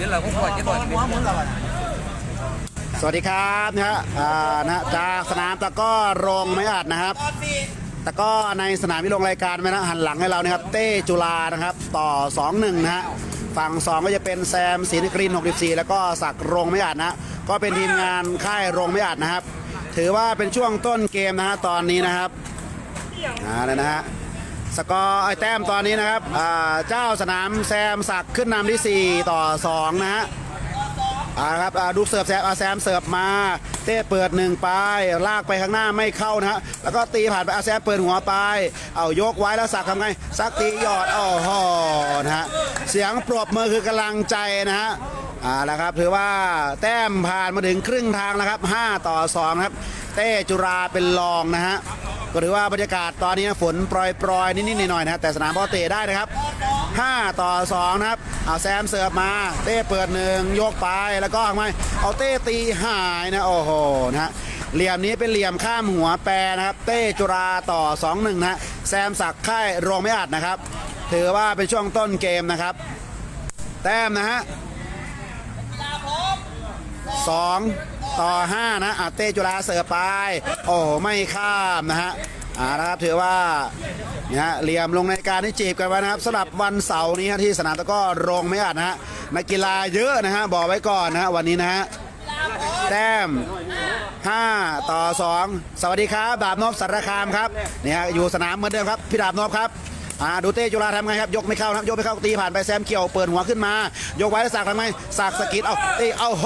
ดือนละผมว่าเจ็ดร้อยหัวหมุนล้วสวัสดีครับนะฮะอ่านะฮะจากสนามตะกร้อโรงไม่อัดนะครับ ตะกร้อในสนามที่ลงรายการไว้นะหันหลังให้เรานะครับ เต้จุฬานะครับ ต่อ 2-1 นะฮะฝั่ง 2 ก็จะเป็นแซมศรีนคริน64 แล้วก็ศักโรงไม่อัดนะก็เป็นทีมงานค่ายโรงไม่อัดนะครับ ถือว่าเป็นช่วงต้นเกมนะฮะตอนนี้นะครับอ่านะฮะ สกอร์ไอ้แต้มตอนนี้นะครับเจ้าสนามแซมศักขึ้นนำที่ 4 ต่อ 2 นะฮะอ่าครับดูเสิร์ฟแซมอาแซมเสิร์ฟมา เต้เปิดหนึ่งไปลากไปข้างหน้าไม่เข้านะฮะแล้วก็ตีผ่านไปอาแซมเปิดหัวไป เอายกไว้แล้วสักทำไงสักตีหยอดโอ้โหนะฮะเสียงปรบมือคือกำลังใจนะฮะอ่าแล้วครับถือว่าแต้มผ่านมาถึงครึ่งทางแล้วครับ 5 ต่อ2ครับ เต้จุราเป็นรองนะฮะ ก็ถือว่าบรรยากาศตอนนี้ฝนโปรยๆนิดๆหน่อยๆนะฮะแต่สนามพอเตะได้นะครับ 5 ต่อ 2 นะครับเอาแซมเสิร์ฟมา เต้เปิดหนึ่งโยกไปแล้วก็ทำไมเอาเต้ตีหายนะโอ้โหนะฮะเหลี่ยมนี้เป็นเหลี่ยมข้ามหัวแปรนะครับ เต้จุราต่อ 2-1 นะฮะแซมสักดิ์ค่ายโรงไม่อัดนะครับ ถือว่าเป็นช่วงต้นเกมนะครับ แต้มนะฮะ สองต่อห้านะอะเต้จุฬาเสิร์ฟไป โอ้ไม่ข้ามนะฮะอ่านะครับถือว่าเนี่ยเหลี่ยมลงในการที่จีบกันไว้นะครับสำหรับวันเสาร์นี้ที่สนามตะก้อโรงไม่อัดนะฮะนักกีฬาเยอะนะฮะบอกไว้ก่อนนะฮะวันนี้นะฮะแต้ม5 ต่อ 2 สวัสดีครับ ดาบนพสารคามครับเนี่ยอยู่สนามเหมือนเดิมครับ พี่ดาบนพครับ อ่าดูเต้จุฬาทำไงครับยกไม่เข้านะครับยกไม่เข้าตีผ่านไปแซมเกี่ยวเปิดหัวขึ้นมา ยกไว้แล้วสักทำไงสักสกิดเอาตีเอาโห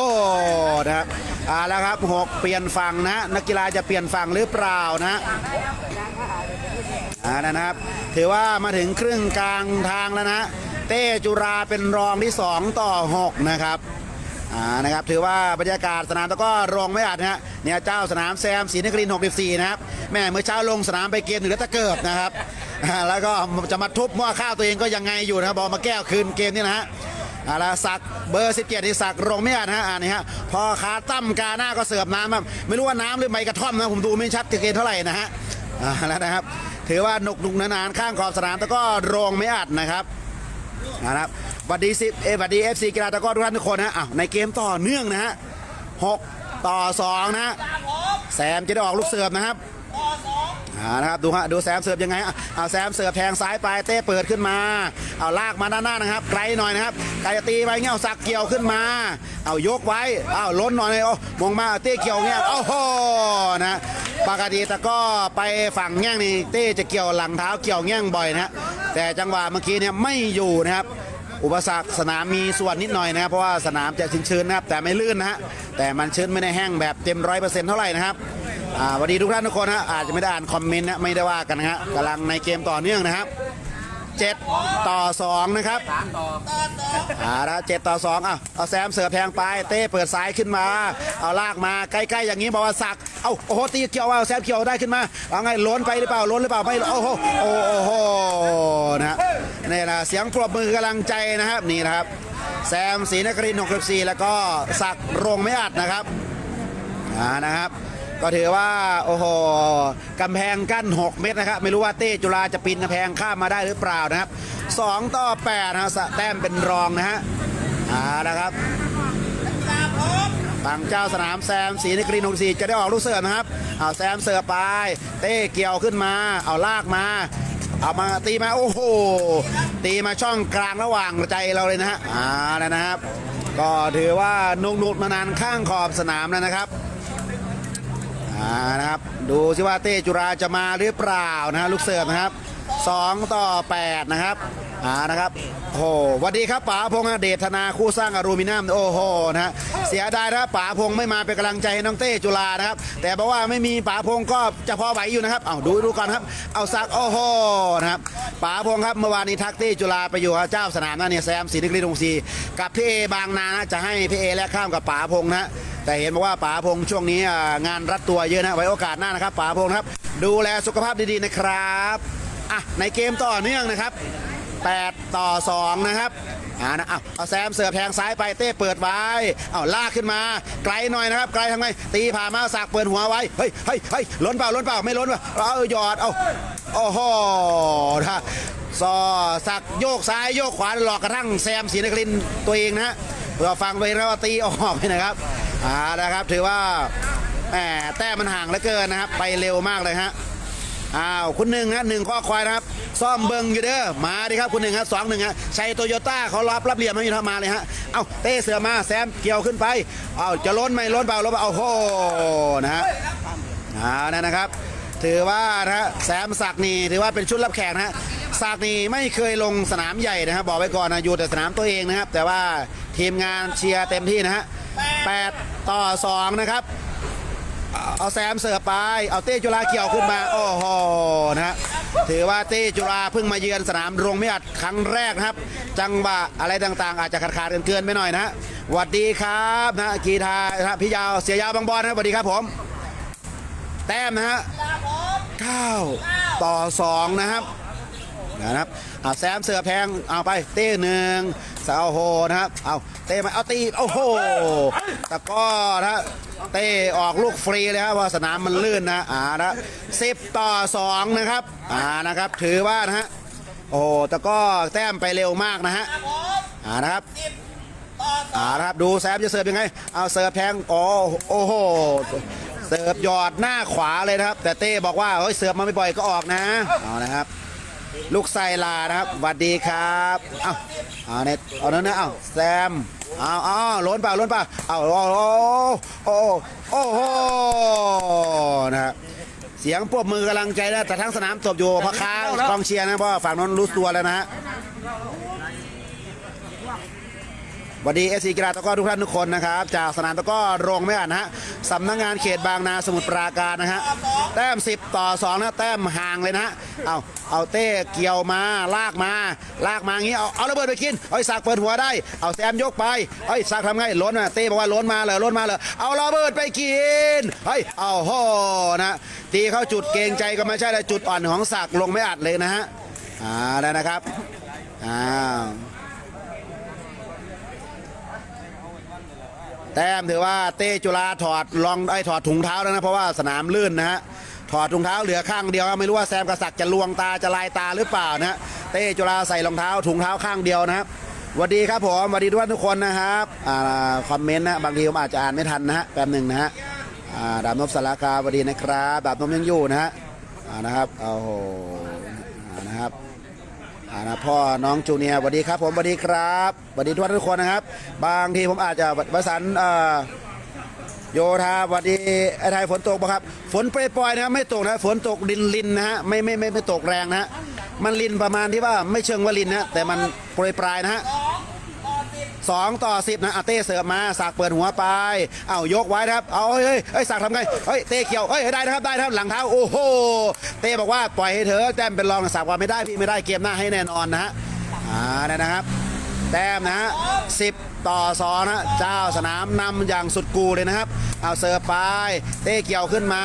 นะครับอ่าแล้วครับหกเปลี่ยนฝั่งนะนักกีฬาจะเปลี่ยนฝั่งหรือเปล่านะอ่านะครับ ถือว่ามาถึงครึ่งกลางทางแล้วนะเต้จุราเป็นรองที่ 2 ต่อ 6 นะครับอ่านะครับ ถือว่าบรรยากาศสนามตะกร้องไม่อัดนะฮะเนี่ยเจ้าสนามแซมศรีนครินทร์64 นะครับ แม่เมื่อเช้าลงสนามไปเกมหนึ่งแล้วตะเกิบนะครับ แล้วก็จะมาทุบหม้อข้าวตัวเองก็ยังไงอยู่นะครับบอกมาแก้วคืนเกมนี่นะฮะอาล้วสักเบอร์ 17ที่สักโรงไม่อดนะฮะอ่านี่ฮะพอขาตั้มกาหน้าก็เสิร์ฟน้ำครับไม่รู้ว่าน้ำหรือใบกระท่อมนะผมดูไม่ชัดเกณฑ์เท่าไหร่นะฮะอ่าแล้วนะครับ ถือว่าหนุกหนุกนานๆข้างขอบสนามตะกร้อโรงไม่อัดนะครับนะครับสวัสดีสิบเอสวัสดีเอฟซีกีฬาตะก้อทุกท่านทุกคนนะอ้าวในเกมต่อเนื่องนะฮะหกต่อสองนะฮะแซมจะได้ออกลูกเสิร์ฟนะครับ อ่านะครับดูฮะดูแซมเสิร์ฟยังไงอะเอาแซมเสิร์ฟแทงซ้ายไปเต้เปิดขึ้นมา เอาลากมาด้านหน้านะครับ ไกลหน่อยนะครับไกลจะตีไปเงี้ยเอาสักเกี่ยวขึ้นมา เอายกไว้เอาล้นหน่อยโอ้มองมาเต้เกี่ยวเงี้ยโอ้โหนะปกติตะกร้อไปฝั่งแง่งนี่เต้จะเกี่ยวหลังเท้าเกี่ยวแง่งบ่อยนะฮะแต่จังหวะเมื่อกี้เนี่ยไม่อยู่นะครับอุปสรรคสนามมีส่วนนิดหน่อยนะครับเพราะว่าสนามจะชื้นๆนะครับแต่ไม่ลื่นนะฮะแต่มันชื้นไม่ได้แห้งแบบเต็มร้อยเปอร์เซ็นต์เท่าไหร่นะครับ อ่าสวัสดีทุกท่านทุกคนนะอาจจะไม่ได้อ่านคอมเมนต์นะไม่ได้ว่ากันนะฮะกำลังในเกมต่อเนื่องนะครับ7ต่อ2นะครับอ่าล้วเจ็ดต่อ2อะเอาแซมเสิร์ฟแทงไปเต้เปิดซ้ายขึ้นมา เอาลากมาใกล้ๆอย่างนี้บอกว่าสักเอาโอ้โหตีเกี่ยวเอาแซมเกี่ยวได้ขึ้นมาเอาไงล้นไปหรือเปล่าล้นหรือเปล่าไม่โอ้โหโอ้โหนะฮะนี่นะเสียงปรบมือกำลังใจนะครับนี่นะครับแซมศรีนครินทร์64แล้วก็สักโรงไม่อัดนะครับอ่านะครับ ก็ถือว่าโอ้โหกำแพงกั้น 6 เมตรนะครับ ไม่รู้ว่าเต้จุฬาจะปีนกำแพงข้ามมาได้หรือเปล่านะครับ 2 ต่อ8นะฮะสแต้มเป็นรองนะฮะอ่านะครับฝั่งเจ้าสนามแซมศรีนครินทร์64จะได้ออกลูกเสิร์ฟนะครับเอาแซมเสิร์ฟไป เต้เกี่ยวขึ้นมา เอาลากมาเอามาตีมาโอ้โห ตีมาช่องกลางระหว่างใจเราเลยนะฮะอ่าแล้วนะครับ ก็ถือว่านุกนุกมานานข้างขอบสนามแล้วนะครับ อ่านะครับ ดูสิว่าเต้จุราจะมาหรือเปล่านะฮะลูกเสิร์ฟนะครับ2 ต่อ 8 นะครับอ่านะครับโอ้โหสวัสดีครับป๋าพงษ์เดชธนาคู่สร้างอลูมิเนียมโอ้โหนะฮะเสียดายนะป๋าพงษ์ไม่มาเป็นกำลังใจให้น้องเต้จุรานะครับ แต่บอกว่าไม่มีป๋าพงษ์ก็จะพอไหวอยู่นะครับเอาดูดูก่อนครับ เอาสักโอ้โหนะครับป๋าพงษ์ครับเมื่อวานนี้ทักเต้จุราไปอยู่กับเจ้าสนามนั่นเนี่ยแซมศรีนครินทร์งศีกับพี่เอบางนานะจะให้พี่เอแลกข้ามกับป๋าพงษ์นะ แต่เห็นบอกว่าป๋าพงษ์ช่วงนี้งานรัดตัวเยอะนะไว้โอกาสหน้านะครับป๋าพงษ์ครับ ดูแลสุขภาพดีๆนะครับอะในเกมต่อเนื่องนะครับ 8 ต่อ 2 นะครับอ่านะเอาเอาแซมเสิร์ฟแทงซ้ายไปเต้เปิดไว้เอาลากขึ้นมา ไกลหน่อยนะครับ ไกลทำไงตีผ่ามาสักเปิดหัวไว้เฮ้ยเฮ้ยเฮ้ยล้นเปล่าล้นเปล่าไม่ล้นเปล่าเอาหยอดเอาโอ้โหนะซอสักโยกซ้ายโยกขวาหลอกกระทั่งแซมศรีนครินตัวเองนะเพื่อฟังไปแล้วว่าตีออกไปนะครับ อ่านะครับ ถือว่าแหมแต้มมันห่างเหลือเกินนะครับ ไปเร็วมากเลยฮะอ้าวคุณหนึ่งฮะหนึ่งข้อควายนะครับ ซ่อมเบิงอยู่เด้อมาดิครับคุณหนึ่งฮะสองหนึ่งฮะชัยโตโยต้าเขารับรับเหลี่ยมมาอยู่ทำมาเลยฮะเอาเต้เสือมาแซมเกี่ยวขึ้นไปเอาจะล้นไหมล้นเปล่าล้นเปล่าโอ้โหนะฮะอ่านั่นนะครับ ถือว่านะฮะแซมศักนี่ถือว่าเป็นชุดรับแขกนะฮะศักนี่ไม่เคยลงสนามใหญ่นะครับบอกไว้ก่อนนะอยู่แต่สนามตัวเองนะครับ แต่ว่าทีมงานเชียร์เต็มที่นะฮะ8 ต่อ2นะครับ เอาแซมเสิร์ฟไป เอาเต้จุฬาเกี่ยวขึ้นมา โอ้โหนะฮะถือว่าเต้จุฬาเพิ่งมาเยือนสนามโรงไม่อัดครั้งแรกนะครับ จังหวะอะไรต่างๆ อาจจะขาดขาดๆเกินๆไปหน่อยนะฮะสวัสดีครับนะกีทานะพี่ยาวเสียยาวบางบอลนะสวัสดีครับผม แต้มนะฮะ9ต่อ2นะครับ นะครับเอาแซมเสือแพงเอาไปเต้หนึ่งสาวโฮนะครับเอาเต้มาเอาตีโอ้โหตะก้อนะเต้ออกลูกฟรีเลยครับเพราะสนามมันลื่นนะอ่านะสิบต่อ2นะครับอ่านะครับถือว่านะฮะโอ้ตะก้อแต้มไปเร็วมากนะฮะอ่านะครับอ่านะครับดูแซมจะเสิร์ฟยังไงเอาเสิร์ฟแพงโอ้โอ้โหเสิร์ฟหยอดหน้าขวาเลยนะครับ แต่เต้บอกว่าเฮ้ยเสิร์ฟมาไม่บ่อยก็ออกนะเอานะครับ ลูกไซลานะครับสวัสดีครับเอาเอาเน็ตเอาเนั้นเอาแซมเอาเอาล้นเปล่าล้นเปล่าเอาโอ้โหโอ้โอ้โหนะครับเสียงปรบมือกำลังใจนะแต่ทั้งสนามตบอยู่พะค้ากองเชียร์นะเพราะว่าฝั่งนั้นรู้ตัวแล้วนะฮะ วัสดีเอซีกีฬาตะก้อทุกท่านทุกคนนะครับ จากสนามตะก้อโรงไม่อ่านนะฮะสำนักงานเขตบางนาสมุทรปราการนะฮะแต้ม 10 ต่อ2นะแต้มห่างเลยนะฮะเอาเอาเต้เกี่ยวมาลากมา ลากมาอย่างงี้เอาเอาระเบิดไปกินเอาไอ้สักเปิดหัวได้ เอาแซมยกไปเฮ้สักทำไงล้นอะเต้บอกว่าล้นมาเลยล้นมาเลยเอาระเบิดไปกินเฮ้ยเอาโหนะตีเข้าจุดเกงใจก็ไม่ใช่เลยจุดอ่อนของสักลงไม่อัดเลยนะฮะอ่าแล้วนะครับอ้าว แต้มถือว่าเต้จุฬาถอดรองไอ้ถอดถุงเท้าแล้วนะเพราะว่าสนามลื่นนะฮะถอดถุงเท้าเหลือข้างเดียวไม่รู้ว่าแซมกระสักจะลวงตาจะลายตาหรือเปล่านะเต้จุฬาใส่รองเท้าถุงเท้าข้างเดียวนะครับสวัสดีครับผมสวัสดีทุกท่านทุกคนนะครับอ่าคอมเมนต์นะบางทีผมอาจจะอ่านไม่ทันนะฮะแป๊บหนึ่งนะฮะอ่าดาบนพสารคาสวัสดีนะครับดาบนพยังอยู่นะฮะอ่านะครับโอ้โหนะครับ อ่านะพ่อน้องจูเนียร์สวัสดีครับผมสวัสดีครับสวัสดีทุกท่านทุกคนนะครับ บางทีผมอาจจะประสานเอ่อโยธาสวัสดีไอ้ไทยฝนตกปะครับ ฝนปล่อยๆนะครับไม่ตกนะฝนตกลินลินนะฮะไม่ไม่ไม่ไม่ตกแรงนะฮะมันลินประมาณที่ว่าไม่เชิงว่าลินนะแต่มันโปรยปลายนะฮะ สองต่อสิบนะอาเต้เสิร์ฟมาสักเปิดหัวไป เอายกไว้นะครับเอาเฮ้ยเฮ้ยสักทำไงเฮ้ยเต้เกี่ยวเฮ้ยได้นะครับได้นะครับหลังเท้าโอ้โหเต้บอกว่าปล่อยให้เธอแต้มเป็นรองสักว่าไม่ได้พี่ไม่ได้เกมหน้าให้แน่นอนนะฮะอ่านี่นะครับแต้มนะฮะสิบ ต่อสอนะเจ้าสนามนำอย่างสุดกูเลยนะครับ เอาเสิร์ฟไปเต้เกี่ยวขึ้นมา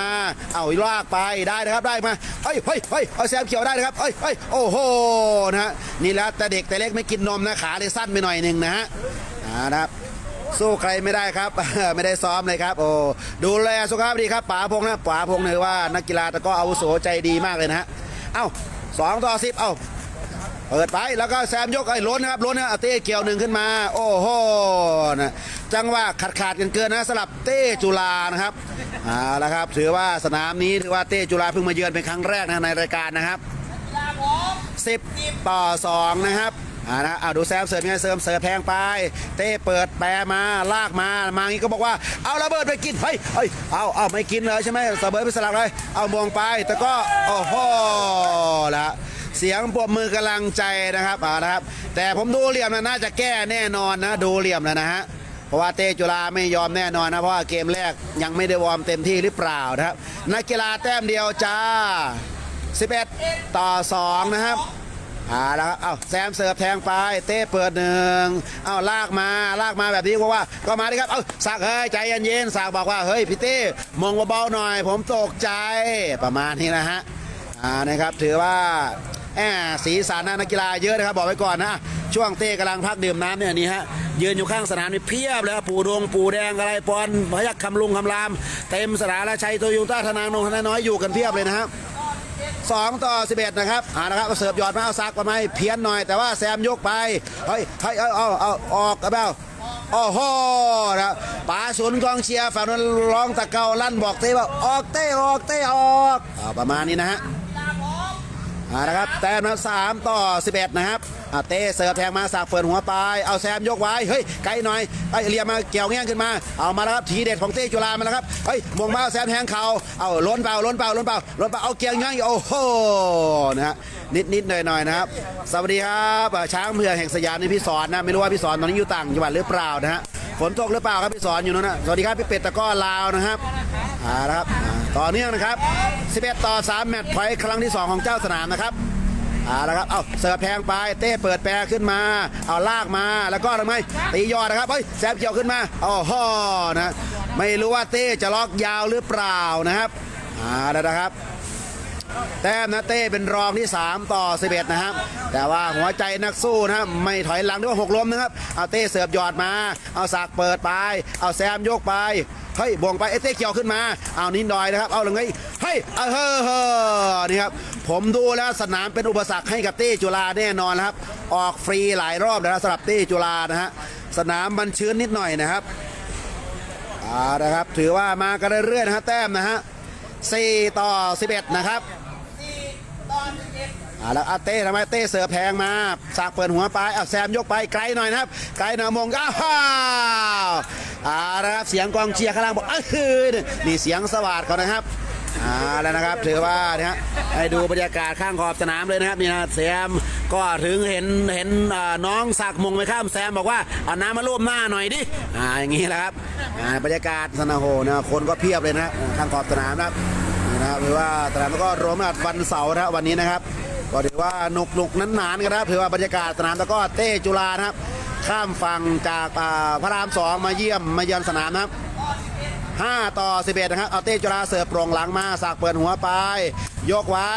เอาลากไปได้นะครับได้มาเฮ้ยเฮ้ยเฮ้ยเอาแซมเกี่ยวได้นะครับเฮ้ยเฮ้ยโอ้โหนะฮะนี่แหละแต่เด็กแต่เล็กไม่กินนมนะขาเลยสั้นไปหน่อยหนึ่งนะฮะนะครับสู้ใครไม่ได้ครับ ไม่ได้ซ้อมเลยครับ โอ้ดูแลสุขภาพดีครับป๋าพงษ์นะป๋าพงษ์เนี่ยว่านักกีฬาตะกร้ออาวุโสใจดีมากเลยนะฮะเอ้าสองต่อสิบเอ้า เปิดไปแล้วก็แซมยกไอ้ล้นนะครับล้นนะเอาเต้เกี่ยวหนึ่งขึ้นมา โอ้โหนะจังหวะขาดขาดกันเกินนะสลับเต้จุฬานะครับเอ่าแล้วครับ ถือว่าสนามนี้ถือว่าเต้จุฬาเพิ่งมาเยือนเป็นครั้งแรกนะในรายการนะครับ10ต่อ2นะครับอ่านะเอาดูแซมเสิร์ฟยังไงเสริมเสิร์ฟแพงไป เต้เปิดแปรมาลากมามางี้ก็บอกว่าเอาระเบิดไปกินเฮ้ยเฮ้ยเอาเอาไม่กินเลยใช่ไหมระเบิดไปสลับเลยเอามองไปแต่ก็โอ้โหละ เสียงปรบมือกำลังใจนะครับอ่านะครับ แต่ผมดูเหลี่ยมนะน่าจะแก้แน่นอนนะดูเหลี่ยมแล้วนะฮะเพราะว่าเตจุฬาไม่ยอมแน่นอนนะเพราะว่าเกมแรกยังไม่ได้วอร์มเต็มที่หรือเปล่านะครับนักกีฬาแต้มเดียวจ้า 11 ต่อ 2 นะครับอ่าแล้วครับเอาแซมเสิร์ฟแทงไป เต้เปิดหนึ่งเอาลากมาลากมาแบบนี้เพราะว่าก็มาดิครับเอาสักเฮ้ยใจเย็นๆสักบอกว่าเฮ้ยพี่เต้มองเบาๆหน่อย ผมตกใจประมาณนี้นะฮะอ่านะครับถือว่า แอบสีสันนะนักกีฬาเยอะนะครับบอกไว้ก่อนนะ ช่วงเต้กำลังพักดื่มน้ำเนี่ยนี่ฮะยืนอยู่ข้างสนามนี่เพียบเลยครับปู่ดงปู่แดงอะไรปอนพยักคำลุงคำราม เต็มสนามแล้วชัยโตโยต้าธนางนงธนาน้อยอยู่กันเพียบเลยนะครับสองต่อ11นะครับอ่านะครับเสิร์ฟยอดมาเอาซักมาไหมเพี้ยนหน่อยแต่ว่าแซมยกไปเฮ้ยเฮ้ยเอาเอาเอาออกกระเบ้าโอ้โหนะป๋าศูนย์กองเชียร์ฝั่งนั้นร้องตะเกาลั่นบอกเต้ว่าออกเต้ออกเต้ออกประมาณนี้นะฮะ อ่านะครับแต้มนะสามต่อ 11 นะครับอ่าเต้เสิร์ฟแทงมาสากเปิดหัวไปเอาแซมยกไว้เฮ้ยไกลหน่อยไอ้เรียมมาเกี่ยวแง่งขึ้นมาเอามาแล้วครับทีเด็ดของเต้จุฬามาแล้วครับเฮ้ยมงมาแซมแทงเข่าเอาล้นเปล่าล้นเปล่าล้นเปล่าล้นเปล่าเอาเกี่ยวย่างโอ้โหนะฮะนิดนิดหน่อยหน่อยนะครับสวัสดีครับช้างเผือกแห่งสยามนี่พี่สอนนะไม่รู้ว่าพี่สอนตอนนี้อยู่ต่างจังหวัดหรือเปล่านะฮะฝนตกหรือเปล่าครับพี่สอนอยู่นั่นนะสวัสดีครับพี่เป็ดตะก้อลาวนะครับอ่านะครับอ่า ต่อเนื่องนะครับ 11 ต่อ 3 แมตช์พอยต์ครั้งที่ 2 ของเจ้าสนามนะครับเอาละครับ เอาเสิร์ฟแพงไป เต้เปิดแปรขึ้นมา เอาลากมา แล้วก็ทำไมตียอดนะครับ เฮ้ยแซมเกี่ยวขึ้นมาโอ้โหนะ ไม่รู้ว่าเต้จะล็อกยาวหรือเปล่านะครับเอาละนะครับ แต้มนะเต้เป็นรองที่ 3 ต่อ 11 นะครับ แต่ว่าหัวใจนักสู้นะครับไม่ถอยหลังด้วยหกล้มนะครับ เอาเต้เสิร์ฟยอดมา เอาสากเปิดไป เอาแซมโยกไป เฮ้ยบ่งไปเอเต้เกียวขึ้นมา เอานิดหน่อยนะครับเอาลยไงเฮ้ยเอาเฮ้อเฮ้อนี่ครับผมดูแล้วสนามเป็นอุปสรรคให้กับเต้จุฬาแน่นอนนะครับ ออกฟรีหลายรอบนะครับสำหรับเต้จุฬานะฮะสนามมันชื้นนิดหน่อยนะครับอ่านะครับถือว่ามากันเรื่อยๆนะฮะแต้มนะฮะ4ต่อ 11 นะครับอ่ อ่าแล้วอาเต้ทำไมเต้เสือแพงมาสากเปิดหัวไปเอาแซมยกไปไกลหน่อยนะครับ ไกลหน่อยมงอ้าวอ่านะครับเสียงกองเชียร์ข้างล่างบอกเออนี่เสียงสวัสดเขานะครับอ่าแล้วนะครับถือว่านะฮะให้ดูบรรยากาศข้างขอบสนามเลยนะครับนี่นะแซมก็ถึงเห็นเห็นน้องสักมงไปข้ามแซมบอกว่าเอาน้ำมาร่วมหน้าหน่อยดิอ่าอย่างนี้แหละครับอ่าบรรยากาศสนาโหนะคนก็เพียบเลยนะข้างขอบสนามนะครับนี่นะครับหรือว่าสนามก็โรวมอัดวันเสาร์นะวันนี้นะครับ ก็ถือว่าหนุกหนุกนั้นนานกันนะถือว่าบรรยากาศสนามแล้วก็เต้จุฬานะครับ ข้ามฝั่งจากอ่าพระรามสองมาเยี่ยมมาเยือนสนามนะครับ5 ต่อ 11 นะครับ เอาเต้จุฬาเสิร์ฟโปร่งหลังมาสากเปิดหัวไป ยกไว้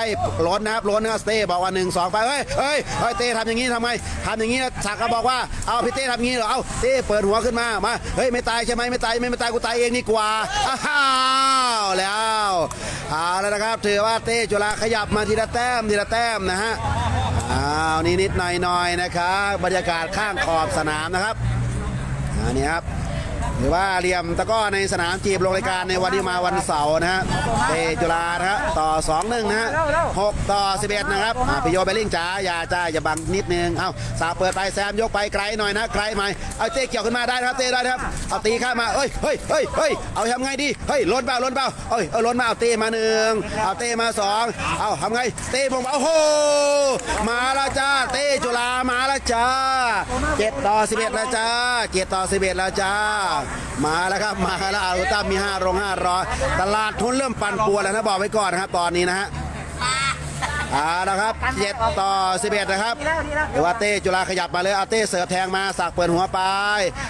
ล้นนะครับล้นนะครับเต้บอกว่าหนึ่งสองไปเฮ้ยเฮ้ยเฮ้ยเต้ทำอย่างนี้ทำไมทำอย่างนี้สักก็บอกว่าเอาพี่เต้ทำอย่างนี้เหรอเอาเต้เปิดหัวขึ้นมามาเฮ้ยไม่ตายใช่ไหมไม่ตายไม่ไม่ตายกูตายเองดีกว่าอ้าวแล้ว เอาแล้วนะครับถือว่าเต้จุฬาขยับมาทีละแต้มทีละแต้มนะฮะอ้าวนิดนิดๆหน่อยหน่อยๆนะครับบรรยากาศข้างขอบสนามนะครับอันนี้ครับ หรือว่าเหลี่ยมตะก้อในสนามจีบลงรายการในวันที่มาวันเสาร์นะฮะเตจุฬานะฮะต่อ2 1นะฮะ6ต่อ 11 นะครับพี่โยเบลลิงจ๋าอย่าจ้าอย่าบังนิดนึงเอาสาเปิดไปแซมยกไปไกลหน่อยนะไกลไหมเอาเต้เกี่ยวขึ้นมาได้ครับเต้ได้ครับเอาตีข้ามาเอ้ยเฮ้ยเฮ้ยเฮ้ยเอาทำไงดีเฮ้ยล้นเปล่าล้นเปล่าเอ้ยเอาล้นมาเอาเต้มาหนึ่งเอาเต้มาสองเอาทำไงเต้ผมโอ้โหมาแล้วจ้าเต้จุฬามาแล้วจ้าเจ็ดต่อ11แล้วจ้าเจ็ดต่อ11แล้วจ้ามาแล้วครับมาแล้วอารุต้ามี5โรง500ตลาดทุนเริ่มปั่นป่วนแล้วนะบอกไว้ก่อนนะครับตอนนี้นะฮะ อาละครับ7ต่อ11นะครับเดี๋ยวว่าเต้จุฬาขยับมาเลยเอาเต้เสิร์ฟแทงมาสักเปิดหัวไป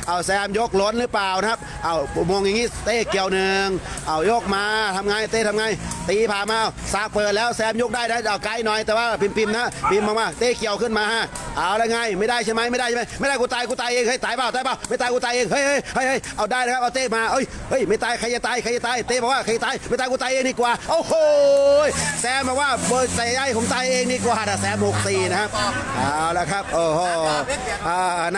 เอาแซมยกล้นหรือเปล่านะครับ เอามงอย่างนี้เต้เกี่ยวหนึ่งเอายกมาทำไงเต้ทำไง ตีผ่ามาสักเปิดแล้วแซมยกได้ได้เอาไกลหน่อยแต่ว่าพิมพ์ๆนะพิมพ์มามาเต้เกี่ยวขึ้นมาฮะเอาแล้วไงไม่ได้ใช่ไหมไม่ได้ใช่ไหมไม่ได้กูตายกูตายเองเฮ้ยตายเปล่าตายเปล่าไม่ตายกูตายเองเฮ้ยเฮ้ยเฮ้ยเฮ้ยเอาได้นะครับเอาเต้มาเอ้ยเฮ้ยไม่ตายใครจะตายใครจะตายเต้บอกว่าใครจะตายไม่ตายกูตายเองดีกว่าโอ้โหแซมบอกว่าเบอร์ใส่ไอ้ผมตายเองดีกว่าแต่แซมหกสี่นะครับเอาละครับโอ้โห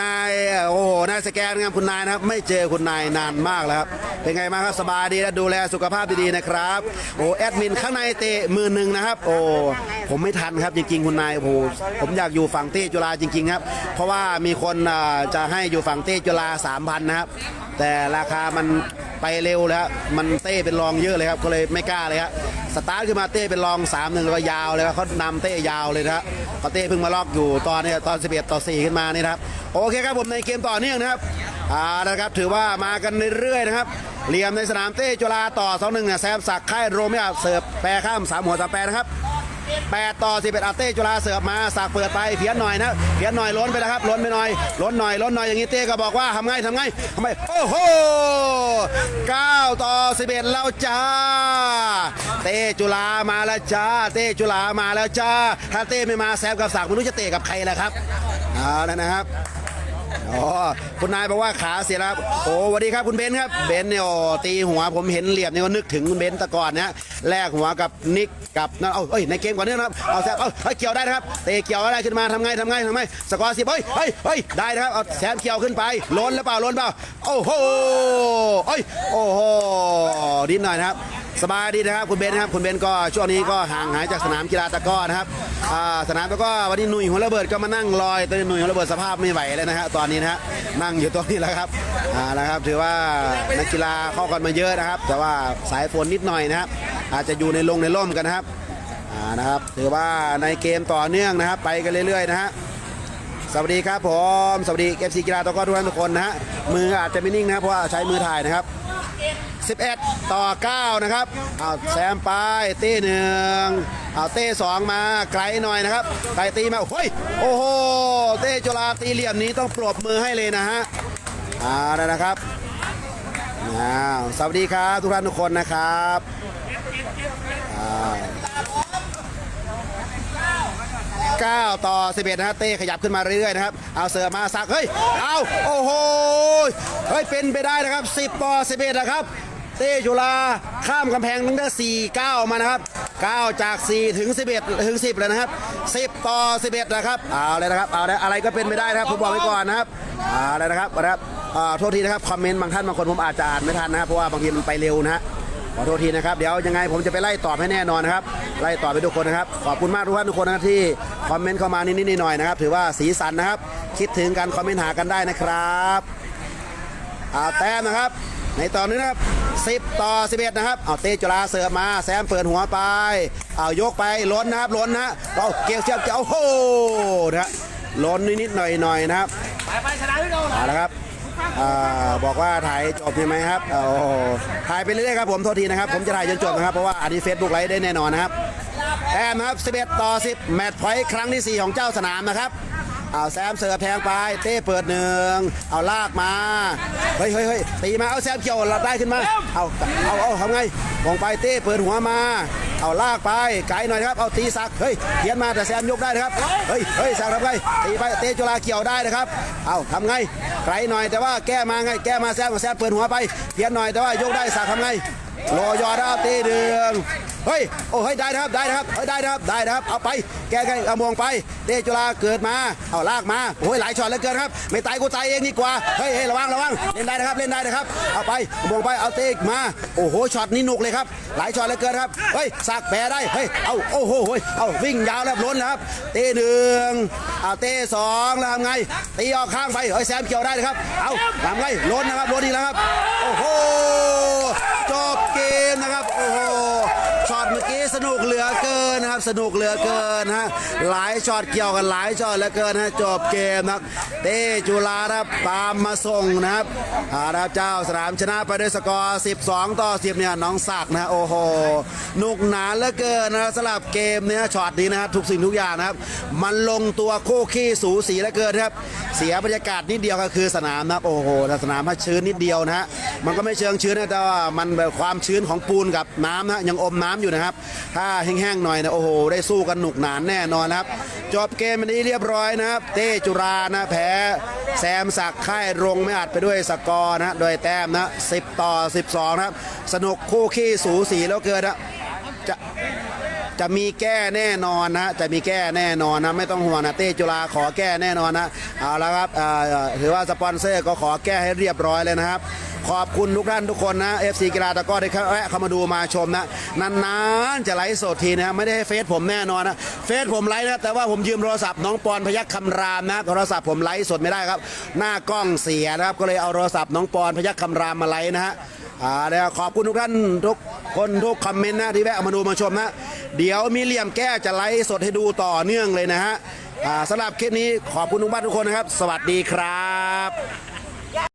นายโอ้โหนายสแกนงามคุณนายนะครับ ไม่เจอคุณนายนานมากแล้วครับเป็นไงบ้าครับสบายดีและดูแลสุขภาพดีๆนะครับโอ้แอดมินข้างในเตะมือหนึ่งนะครับ โอ้ผมไม่ทันครับจริงๆ คุณนายโอ้ผมอยากอยู่ฝั่งเต้จุฬาจริงๆครับ เพราะว่ามีคนจะให้อยู่ฝั่งเต้จุฬา3,000นะครับ แต่ราคามันไปเร็วแล้วมันเต้เป็นรองเยอะเลยครับก็เลยไม่กล้าเลยครับสตาร์ทขึ้นมาเต้เป็นรอง3หนึ่งแล้วก็ยาวเลยครับเขานำเต้ยาวเลยนะครับเขาเต้เพิ่งมาล็อกอยู่ตอนนี้ตอน11ต่อ 4 ขึ้นมานี่นะครับโอเคครับผมในเกมต่อเนื่องนะครับอ่านะครับถือว่ามากันเรื่อยๆนะครับเหลี่ยมในสนามเต้จุฬาต่อ2-1เนี่ยแซมศักดิ์ค่ายโรเมียเสิร์ฟแปรข้ามสามหัวสามแปรนะครับ 8 ต่อ 11อาเต้จุฬาเสิร์ฟมาสากเปิดไปเพียนหน่อยนะเพียนหน่อยล้นไปแล้วครับล้นไปหน่อยล้นหน่อยล้นหน่อยอย่างนี้เต้ก็บอกว่าทำไงทำไงทำไมโอ้โห9ต่อ 11แล้วจ้า เต้จุฬามาแล้วจ้า เต้จุฬามาแล้วจ้า ถ้าเต้ไม่มาแซมกับศักไม่รู้จะเตะกับใครแล้วครับเอาแล้วนะครับอ๋อคุณนายบอกว่าขาเสียแล้วโอ้สวัสดีครับคุณเบนซ์ครับเบนซ์เนี่ยตีหัวผมเห็นเหลี่ยมเนี่ยก็นึกถึงคุณเบนซ์ตะก่อนนะแลกหัวกับนิก กับนั่นเอาเอ้ยในเกมก่อนเนี่ยนะครับเอาแซมเอาเฮ้ยเกี่ยวได้นะครับเตะเกี่ยวได้ขึ้นมาทำไงทำไงทำไงสกอร์สิบเฮ้ยเฮ้ยเฮ้ยได้นะครับเอาแซมเกี่ยวขึ้นไปล้นหรือเปล่าล้นเปล่าโอ้โหเอ้ยโอ้โหนิดหน่อยนะครับสบายดีนะครับคุณเบนนะครับคุณเบนก็ช่วงนี้ก็ห่างหายจากสนามกีฬาตะก้อนะครับสนามตะก้อวันนี้หนุ่ยหัวระเบิดก็มานั่งลอยตอนนี้หนุ่ยหัวระเบิดสภาพไม่ไหวเลยนะฮะตอนนี้นะฮะนั่งอยู่ตรงนี้แล้วครับอ่านะครับถือว่านักกีฬาเข้ากันมาเยอะนะครับ แต่ว่าสายฝนนิดหน่อยนะครับ อาจจะอยู่ในลงในร่มกันนะครับอ่านะครับถือว่าในเกมต่อเนื่องนะครับ ไปกันเรื่อยๆนะฮะสวัสดีครับผมสวัสดีเอฟซีกีฬาตะก้อทุกท่านทุกคนนะฮะมืออาจจะไม่นิ่งนะเพราะว่าใช้มือถ่ายนะครับ 11 ต่อ 9 นะครับเอาแซมไปเต้หนึ่งเอาเต้สองมาไกลหน่อยนะครับไกลตีมาเฮ้ยโอ้โหเต้จุฬาตีเหลี่ยมนี้ต้องปรบมือให้เลยนะฮะเอาแล้วนะครับอ้าสวัสดีครับทุกท่านทุกคนนะครับ 9 ต่อ 11 นะฮะเต้ขยับขึ้นมาเรื่อยๆนะครับ เอาเสือมาสัก เฮ้ย เอาโอ้โห เฮ้ย เป็นไปได้นะครับ 10 ต่อ 11 นะครับ เต้จุฬาข้ามกำแพงตั้งแต่4 9 มานะครับ 9 จาก 4 ถึง 11 ถึง 10 เลยนะครับ 10 ต่อ 11 นะครับ เอาเลยนะครับ เอาเลยอะไรก็เป็นไปได้นะครับ ผมบอกไว้ก่อนนะครับ เอาเลยนะครับนะครับโทษทีนะครับ คอมเมนต์บางท่านบางคนผมอาจจะอ่านไม่ทันนะครับ เพราะว่าบางทีมันไปเร็วนะฮะ ขอโทษทีนะครับ เดี๋ยวยังไงผมจะไปไล่ตอบให้แน่นอนนะครับ ไล่ตอบไปทุกคนนะครับ ขอบคุณมากทุกท่านทุกคนนะครับที่คอมเมนต์เข้ามานิดๆหน่อยๆนะครับ ถือว่าสีสันนะครับ คิดถึงการคอมเมนต์หากันได้นะครับเอาแต้มนะครับ ในตอนนี้นะครับ10 ต่อ 11 นะครับ เอาเตจุฬาเสิร์ฟมาแซมเปิดหัวไป เอายกไปล้นนะครับล้นนะฮะเอาเกี่ยวเชือกเกี่ยวโอ้โหนะฮะล้นนิดๆหน่อยๆนะครับไปไปชนะที่เราเอาละครับอ่า บอกว่าถ่ายจบใช่ไหมครับโอ้ถ่ายไปเรื่อยๆครับผมโทษทีนะครับ ผมจะถ่ายจนจบนะครับ เพราะว่าอันนี้เฟซบุ๊กไลฟ์ได้แน่นอนนะครับแต้มนครับ 11 ต่อ 10 แมตช์พอยต์ครั้งที่ 4 ของเจ้าสนามนะครับ เอาแซมเสิร์ฟแทงไป เต้เปิดหนึ่งเอาลากมา เฮ้ยเฮ้ยเฮ้ยตีมาเอาแซมเกี่ยวได้ขึ้นมา เอาเอาเอาทำไงวงไปเต้เปิดหัวมา เอาลากไปไกลหน่อยนะครับเอาตีสักเฮ้ยเขียนมาแต่แซมยกได้นะครับเฮ้ยเฮ้ยสักทำไงตีไปเต้จุฬาเกี่ยวได้นะครับ เอาทำไงไกลหน่อยแต่ว่าแก้มาไงแก้มาแซมกับแซมเปิดหัวไปเขียนหน่อยแต่ว่ายกได้สักทำไงรอยอดครับตีเดือง เฮ้ยโอ้เฮ้ยได้นะครับได้นะครับเฮ้ยได้นะครับได้นะครับเอาไปแก้ไงเอามองไปเตจุฬาเกิดมาเอาลากมาโอ้ยหลายช็อตเหลือเกินครับ ไม่ตายกูตายเองดีกว่าเฮ้ยเฮ้ยระวังระวังเล่นได้นะครับเล่นได้นะครับเอาไปมองไปเอาเตกมาโอ้โหช็อตนี้หนุกเลยครับหลายช็อตเหลือเกินครับเฮ้ยสักแปรได้เฮ้ยเอาโอ้โหเฮ้ยเอาวิ่งยาวแล้วล้นแล้วครับ เตหนึ่งเอาเตสองแล้วทำไงตีออกข้างไปเฮ้ยแซมเกี่ยวได้นะครับเอาทำไงล้นนะครับล้นอีกแล้วครับโอ้โห จบเกมนะครับ โอ้โห ช็อตเมื่อกี้ส นุกเหลือเกิ นะครับสนุกเหลือเกินฮะหลายช็อตเกี่ยวกันหลายช็อตเหลือเกินฮะจบเกมนะเต้จุฬาครับตามมาส่งนะครับอาครับเจ้าสนามชนะไปด้วยสกอร์ 12 ต่อ 10 เนี่ยน้องศักนะโอ้โหหนุกหนานเหลือเกินนะสำหรับเกมเนี้ยช็อตนี้นะครับทุกสิ่งทุกอย่างนะครับมันลงตัวโค้ขี้สูสีเหลือเกินครับเสียบรรยากาศนิดเดียวก็คือสนามนะโอ้โหสนามถ้าชื้นนิดเดียวนะฮะมันก็ไม่เชิงชื้นนะแต่ว่ามันแบบความชื้นของปูนกับน้ำนะยังอมน้ำอยู่นะครับ ถ้าแห้งๆหน่อยนะโอ้โหได้สู้กันหนุกหนานแน่นอนครับ จบเกมวันนี้เรียบร้อยนะครับ เต้จุรานะแพ้แซมศักดิ์ค่ายรงไม่อัดไปด้วยสกอร์นะโดยแต้มนะ10 ต่อ 12นะครับ สนุกคู่ขี้สูสีแล้วเกินนะจะ จะมีแก้แน่นอนนะจะมีแก้แน่นอนนะไม่ต้องห่วงนะเต้จุฬาขอแก้แน่นอนนะเอาละครับถือว่าสปอนเซอร์ก็ขอแก้ให้เรียบร้อยเลยนะครับ ขอบคุณทุกท่านทุกคนนะ FC กีฬาตะก้อที่แวะเข้ามาดูมาชมนะนานๆจะไลฟ์สดทีนะไม่ได้ให้เฟซผมแน่นอนนะเฟซผมไลฟ์นะแต่ว่าผมยืมโทรศัพท์น้องปอนพยัคฆ์คำรามนะโทรศัพท์ผมไลฟ์สดไม่ได้ครับ หน้ากล้องเสียนะครับก็เลยเอาโทรศัพท์น้องปอนพยัคฆ์คำรามมาไลฟ์นะฮะอ่าเดี๋ยวขอบคุณทุกท่านทุก คนทุกคอมเมนต์นะที่แวะมาดูมาชมนะ เดี๋ยวมีเหลี่ยมแก้จะไลฟ์สดให้ดูต่อเนื่องเลยนะฮะสำหรับคลิปนี้ขอบคุณทุกบ้านทุกคนนะครับ สวัสดีครับ